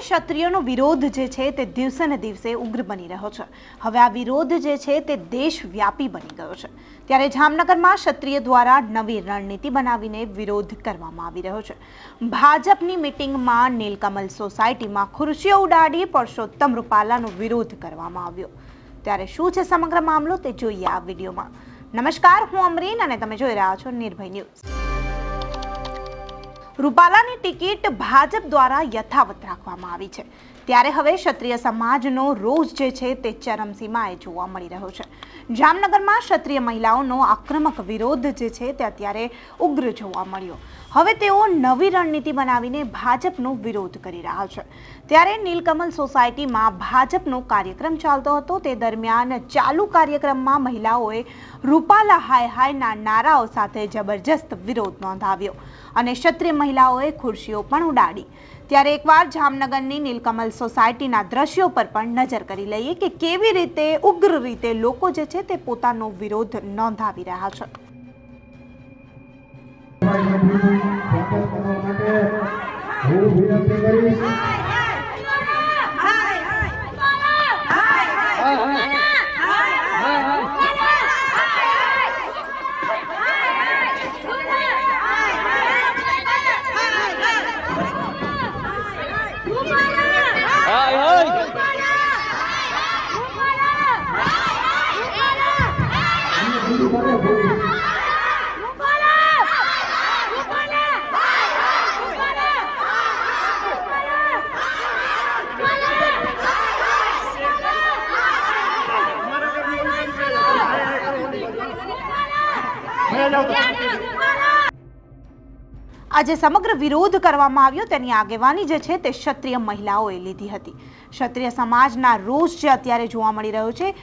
ક્ષત્રિયોનો વિરોધ જે છે તે દિવસે ને દિવસે ઉગ્ર બની રહ્યો છે. હવે આ વિરોધ જે છે તે દેશવ્યાપી બની ગયો છે. ત્યારે જામનગરમાં ક્ષત્રિય દ્વારા નવી રણનીતિ બનાવીને વિરોધ કરવામાં આવી રહ્યો છે. ભાજપની મિટિંગમાં નીલકમલ સોસાયટીમાં ખુરશીઓ ઉડાડી પરસોત્તમ રૂપાલાનો વિરોધ કરવામાં આવ્યો. ત્યારે શું છે સમગ્ર મામલો તે જોઈએ આ વિડીયોમાં. નમસ્કાર, હું અમરીન અને તમે જોઈ રહ્યા છો નિર્ભય ન્યૂઝ. રૂપાલાની ટિકિટ ભાજપ દ્વારા યથાવત રાખવામાં આવી છે. ત્યારે હવે ક્ષત્રિય સમાજનો રોષ જે છે તે ચરમસીમાએ જોવા મળી રહ્યો છે. જામનગરમાં ક્ષત્રિય મહિલાઓનો આક્રમક વિરોધ જે છે તે અત્યારે ઉગ્ર જોવા મળ્યો. હવે તેઓ નવી રણનીતિ બનાવીને ભાજપનો વિરોધ કરી રહ્યા છે. ત્યારે નીલકમલ સોસાયટીમાં ભાજપનો કાર્યક્રમ ચાલતો હતો. તે દરમિયાન ચાલુ કાર્યક્રમમાં મહિલાઓએ રૂપાલા હાય હાયના નારાઓ સાથે જબરજસ્ત વિરોધ નોંધાવ્યો અને ક્ષત્રિય મહિલાઓએ ખુરશીઓ પણ ઉડાડી. ત્યારે એકવાર જામનગરની નીલકમલ સોસાયટીના દ્રશ્યો પર પણ નજર કરી લઈએ કે કેવી રીતે, ઉગ્ર રીતે લોકો જે છે તે પોતાનો વિરોધ નોંધાવી રહ્યા છે. હું વિનંતી કરીશ આજે સમગ્ર વિરોધ કરવામાં આવ્યો. તેની આગેવાની જે છે તે ક્ષત્રિય મહિલાઓએ લીધી હતી. ક્ષત્રિય સમાજના રોષ જે અત્યારે જોવા મળી રહ્યો છે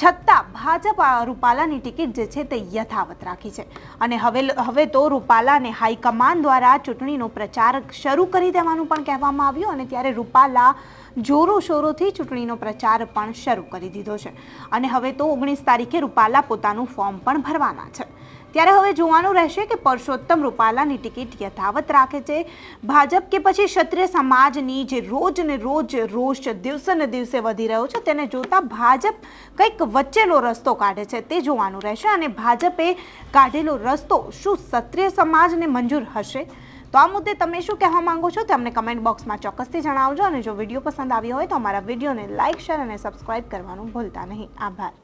છતાં ભાજપ રૂપાલાની ટિકિટ જે છે તે યથાવત રાખી છે. અને હવે હવે તો રૂપાલાને હાઈકમાન્ડ દ્વારા ચૂંટણીનો પ્રચાર શરૂ કરી દેવાનું પણ કહેવામાં આવ્યું અને ત્યારે રૂપાલા જોરો શોરોથી ચૂંટણીનો પ્રચાર પણ શરૂ કરી દીધો છે. અને હવે તો ઓગણીસ તારીખે રૂપાલા પોતાનું ફોર્મ પણ ભરવાના છે. ત્યારે હવે જોવાનું રહેશે કે પરસોત્તમ રૂપાલાની ટિકિટ યથાવત રાખે છે. ભાજપ કે પછી ક્ષત્રિય સમાજની જે રોજ ને રોજ રોષ દિવસે ને દિવસે વધી રહ્યો છે, તેને જોતા ભાજપ કંઈક વચ્ચેનો રસ્તો કાઢે છે, તે જોવાનું રહેશે. અને ભાજપે કાઢેલો રસ્તો, શું ક્ષત્રિય સમાજને મંજૂર હશે? તો આ મુદ્દે તમે શું કહેવા માંગો છો, તે અમને કમેન્ટ બોક્સમાં ચોક્કસથી જણાવજો. અને જો વીડિયો પસંદ આવ્યો હોય તો અમારા વિડીયોને લાઇક શેર અને સબસ્ક્રાઇબ કરવાનું ભૂલતા નહીં. આભાર.